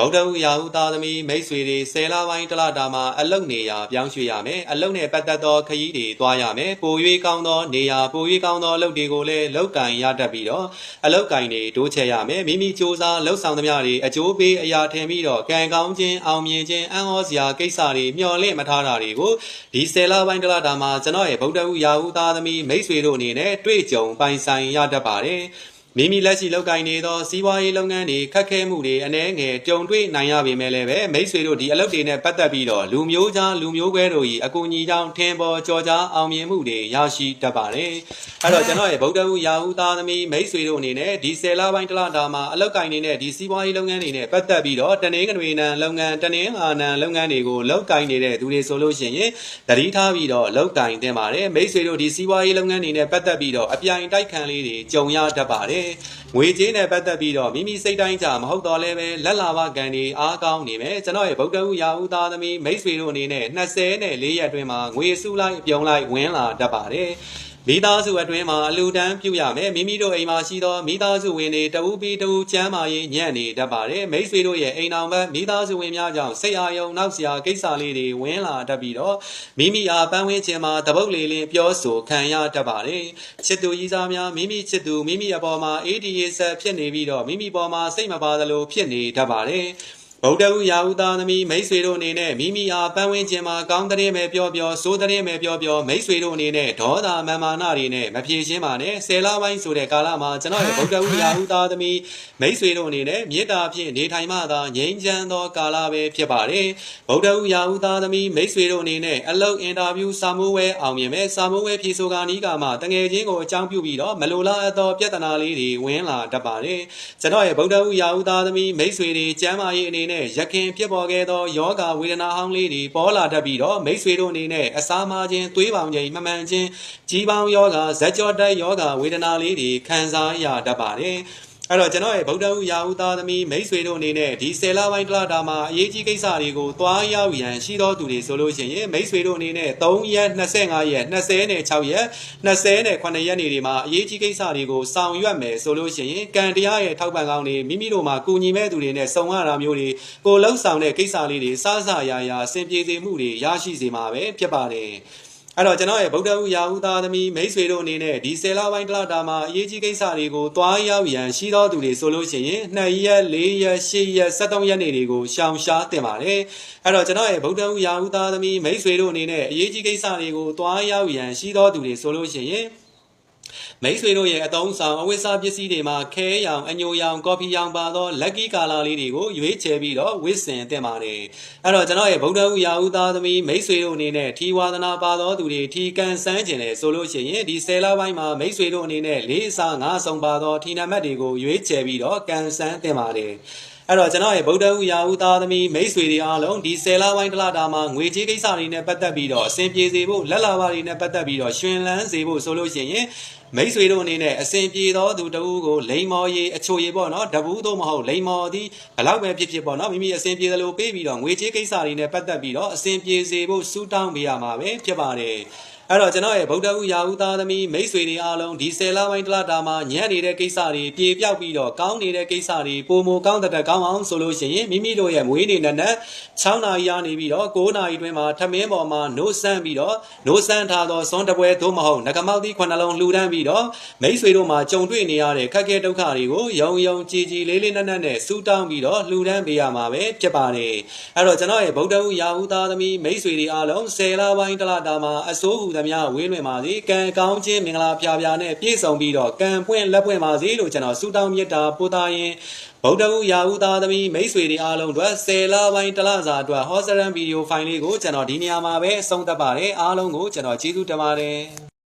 ဗုဒ္ဓဟူရာဟုသားသမီးမိတ်ဆွေတွေဆယ်လပိုင်းတစ်လတာမှာအလုတ်နေရာပြောင်းရွှေ့ရမယ်အလုတ်နဲ့ပတ်သက်သောခရီးတွေသွားရမယ်ပို၍ကောင်းသောနေရာပို၍ကောင်းသောအလုတ်တွေကိုလည်းလောက်ကင်ရတတ်ပြီးတော့အလုတ်ကင်တွေတိုးချဲ့ရမယ်မိမိစ조사လှုပ်ဆောင်သမျှတွေအကျိုးပေးအရာထင်ပြီးတော့ကံကောင်းခြင်းအောင်မြင်ခြင်းအံ့ဩစရာကိစ္စတွေမျှော်လင့်မထားတာတွေကိုဒီဆယ်လပိုင်းတစ်လတာမှာကျွန်တော်ရဲ့ဗုဒ္ဓဟူရာဟုသားသမီးမိတ်ဆွေတို့အနေနဲ့တွေ့ကြုံပိုင်ဆိုင်ရတတ်ပါတယ် မိမိလက်ရှိလုပ်ကိုင်နေသောစီးပွားရေးလုပ်ငန်းတွေခက်ခဲမှုတွေအ ਨੇ ငယ်ကြုံတွေ့နိုင်ရပေမဲ့လည်းပဲမိတ်ဆွေတို့ဒီအလုပ်တွေနဲ့ပတ်သက်ပြီးတော့လူမျိုးကြားလူမျိုးကွဲတို့ဤအကူအညီကြောင့်ထင်ပေါ်ကြော်ကြားအောင်မြင်မှုတွေရရှိတတ်ပါတယ်အဲ့တော့ကျွန်တော်ရဲ့ဗုဒ္ဓဟူရာဟုသားသမီးမိတ်ဆွေတို့အနေနဲ့ဒီဆယ်လပိုင်းတစ်လတာမှာအလုပ်ကိုင်နေတဲ့ဒီစီးပွားရေးလုပ်ငန်းတွေနဲ့ပတ်သက်ပြီးတော့တနင်္ဂနွေနံလုပ်ငန်းတနင်္လာနံလုပ်ငန်းတွေကိုလုပ်ကိုင်နေတဲ့သူတွေဆိုလို့ရှိရင်တတိထားပြီးတော့လုပ်ကိုင်တင်ပါတယ်မိတ်ဆွေတို့ဒီစီးပွားရေးလုပ်ငန်းတွေနဲ့ပတ်သက်ပြီးတော့အပြိုင်တိုက်ခံလေးတွေကြုံရတတ်ပါတယ်ငွေကြေးနဲ့ပတ်သက်ပြီးတော့မိမိစိတ်တိုင်းကြမဟုတ်တော့လည်းပဲလက်လာဘကံတွေအားကောင်းနေမယ်ကျွန်တော်ရဲ့ဗုဒ္ဓဟူရာဟုသားသမီးမိတ်ဆွေတို့အနေနဲ့20နဲ့4ရက်အတွင်းမှာငွေစုလိုက်ပြုံလိုက်ဝင်လာတတ်ပါတယ် မိသားစုအတွင်းမှာအလူတန်းပြုရမယ်မိမိတို့အိမ်မှာရှိသောမိသားစုဝင်တွေတဦးပြီးတဦးချမ်းမာရေးညံ့နေတတ်ပါတယ်မိတ်ဆွေတို့ရဲ့အိမ်အောင်ဘက်မိသားစုဝင်များကြောင့်စိတ်အာရုံနောက်စရာကိစ္စလေးတွေဝင်လာတတ်ပြီးတော့မိမိအားပန်းဝင်းခြင်းမှာတပုတ်လေးလေးပြောဆိုခံရတတ်ပါတယ်ချစ်သူကြီးစားများမိမိချစ်သူမိမိအပေါ်မှာ ADA ဆက်ဖြစ်နေပြီးတော့မိမိပေါ်မှာစိတ်မပါသလိုဖြစ်နေတတ်ပါတယ် ဗုဒ္ဓဟူရာဟုသားသမီးမိတ်ဆွေတို့အနေနဲ့မိမိအားပန်းဝင်းခြင်းမှာကောင်းတဲ့မဲ့ပြောပြောစိုးတဲ့မဲ့ပြောပြောမိတ်ဆွေတို့အနေနဲ့ဒေါသမာမာနတွေနဲ့မဖြေရှင်းပါနဲ့ဆယ်လပိုင်းဆိုတဲ့ကာလမှာကျွန်တော်ရဲ့ဗုဒ္ဓဟူရာဟုသားသမီးမိတ်ဆွေတို့အနေနဲ့မေတ္တာဖြင့်နေထိုင်မှသာငြိမ်းချမ်းသောကာလပဲဖြစ်ပါတယ်ဗုဒ္ဓဟူရာဟုသားသမီးမိတ်ဆွေတို့အနေနဲ့အလုပ်အင်တာဗျူးစာမိုးဝဲအောင်မြင်မဲ့စာမိုးဝဲဖြေဆိုကာနီးကမှတငယ်ချင်းကိုအကြောင်းပြုပြီးတော့မလိုလားအပ်သောပြဿနာလေးတွေဝင်လာတတ်ပါတယ်ကျွန်တော်ရဲ့ဗုဒ္ဓဟူရာဟုသားသမီးမိတ်ဆွေတွေကျမ်းမာရေးအနေနဲ့ရခင်ဖြစ်ပေါ်ခဲ့သောယောဂဝေဒနာဟောင်းလေးတွေပေါ်လာတတ်ပြီးတော့မိတ်ဆွေတို့အနေနဲ့အစာမာခြင်းသွေးပေါင်ခြင်းမမှန်ခြင်းကြီးပေါင်းယောဂဇက်ကြောတက်ယောဂဝေဒနာလေးတွေခံစားရတတ်ပါတယ် အဲ့တော့ကျွန်တော်ရဲ့ဗုဒ္ဓဟူရာဟုသားသမီးမိတ်ဆွေတို့အနေနဲ့ဒီဆယ်လပိုင်းတစ်လတာမှာအရေးကြီးကိစ္စတွေကိုသွားရောက်ရန်ရှိသောသူတွေဆိုလို့ရှိရင်မိတ်ဆွေတို့အနေနဲ့3ရက်25ရက်20နဲ့6ရက်20နဲ့9ရက်နေ့တွေမှာအရေးကြီးကိစ္စတွေကိုဆောင်ရွက်မယ်ဆိုလို့ရှိရင်ကံတရားရဲ့ထောက်ပံ့ကောင်းတွေမိမိတို့မှာကူညီမဲ့သူတွေနဲ့စုံရတာမျိုးတွေကိုလှုပ်ဆောင်တဲ့ကိစ္စလေးတွေစားစားရာရာအဆင်ပြေစေမှုတွေရရှိစေမှာပဲဖြစ်ပါတယ် အဲ့တော့ကျွန်တော်ရဲ့ဗုဒ္ဓဟူရာဟုသားသမီးမိတ်ဆွေတို့အနေနဲ့ဒီဆယ်လပိုင်းတစ်လတာမှာအရေးကြီးကိစ္စတွေကိုတွားရောက်ရန်ရှိသောသူတွေဆိုလို့ရှိရင်2ရက်4ရက်8ရက်73ရက်နေ့တွေကိုရှောင်ရှားတင်ပါတယ်အဲ့တော့ကျွန်တော်ရဲ့ဗုဒ္ဓဟူရာဟုသားသမီးမိတ်ဆွေတို့အနေနဲ့အရေးကြီးကိစ္စတွေကိုတွားရောက်ရန်ရှိသောသူတွေဆိုလို့ရှိရင် မိတ်ဆွေတို့ရဲ့အတုံးဆောင်အဝိစားပစ္စည်းတွေမှာခဲရောင်အညိုရောင်ကော်ဖီရောင်ပါသော lucky color လေးတွေကိုရွေးချယ်ပြီးတော့ဝစ်စင်တင်ပါတယ်အဲ့တော့ကျွန်တော်ရဲ့ဗုဒ္ဓဟူရာဟုသားသမီးမိတ်ဆွေတို့အနေနဲ့ထီဝါသနာပါသောသူတွေထီကန်ဆန်းကျင်တယ်ဆိုလို့ရှိရင်ဒီဆယ်လပိုင်းမှာမိတ်ဆွေတို့အနေနဲ့လေးအစားငါးဆောင်ပါသောထီနံပါတ်တွေကိုရွေးချယ်ပြီးတော့ကန်ဆန်းတင်ပါတယ် အဲ့တော့ကျွန်တော်ရဲ့ဗုဒ္ဓဟူရာဟုသားသမီးမိတ်ဆွေတွေအားလုံးဒီဆယ်လပိုင်းတစ်လတာမှာငွေကြေးကိစ္စတွေနဲ့ပတ်သက်ပြီးတော့အဆင်ပြေစေဖို့လက်လာပါတွေနဲ့ပတ်သက်ပြီးတော့ရှင်လန်းစေဖို့ဆိုလို့ရှိရင်မိတ်ဆွေတို့အနေနဲ့အစဉ်ပြေသောသူတဦးကိုလိန်မော်ရေးအချိုရေးပေါ့နော်တပူးသို့မဟုတ်လိန်မော်သည်ဘလောက်ပဲဖြစ်ဖြစ်ပေါ့နော်မိမိအစဉ်ပြေသလိုပေးပြီးတော့ငွေကြေးကိစ္စတွေနဲ့ပတ်သက်ပြီးတော့အစဉ်ပြေစေဖို့စူးတောင်းပေးရမှာပဲဖြစ်ပါတယ် အဲ့တော့ကျွန်တော်ရဲ့ဗုဒ္ဓဟူရာဟုသားသမီးမိတ်ဆွေတွေအားလုံးဒီဆယ်လပိုင်းတစ်လတာမှာညံ့နေတဲ့ကိစ္စတွေပြေပြောက်ပြီးတော့ကောင်းနေတဲ့ကိစ္စတွေပုံမကောင်းတဲ့ကောင်းအောင်ဆိုလို့ရှိရင်မိမိတို့ရဲ့မွေးနေ့နဲ့နဲ့6နာရီရနေပြီးတော့9နာရီတွင်မှာထမင်းပေါ်မှာနိုးဆန်းပြီးတော့နိုးဆန်းထားသောစွန်တပွဲသို့မဟုတ်ငကမောက်သီးခုနှလုံးလှူဒန်းပြီးတော့မိတ်ဆွေတို့မှာကြုံတွေ့နေရတဲ့ခက်ခဲဒုက္ခတွေကိုယုံယုံကြည်ကြည်လေးလေးနက်နက်နဲ့စူးတောင်းပြီးတော့လှူဒန်းပေးရမှာပဲဖြစ်ပါတယ်အဲ့တော့ကျွန်တော်ရဲ့ဗုဒ္ဓဟူရာဟုသားသမီးမိတ်ဆွေတွေအားလုံးဆယ်လပိုင်းတစ်လတာမှာအစိုးဟူသမျှဝေးလွင်ပါစေကံကောင်းခြင်းမင်္ဂလာဖျားဖျားနဲ့ပြည့်စုံပြီးတော့ကံပွင့်လက်ပွင့်ပါစေလို့ကျွန်တော်ဆုတောင်းမြတ်တာပို့သားရင်ဗုဒ္ဓဟူရာဟုသားသမီးမိတ်ဆွေတွေအားလုံးအတွက်ဆယ်လပိုင်းတစ်လစာအတွက်ဟောစရန်ဗီဒီယိုဖိုင်လေးကိုကျွန်တော်ဒီနေရာမှာပဲအဆုံးသတ်ပါတယ်အားလုံးကိုကျွန်တော်ကျေးဇူးတင်ပါတယ်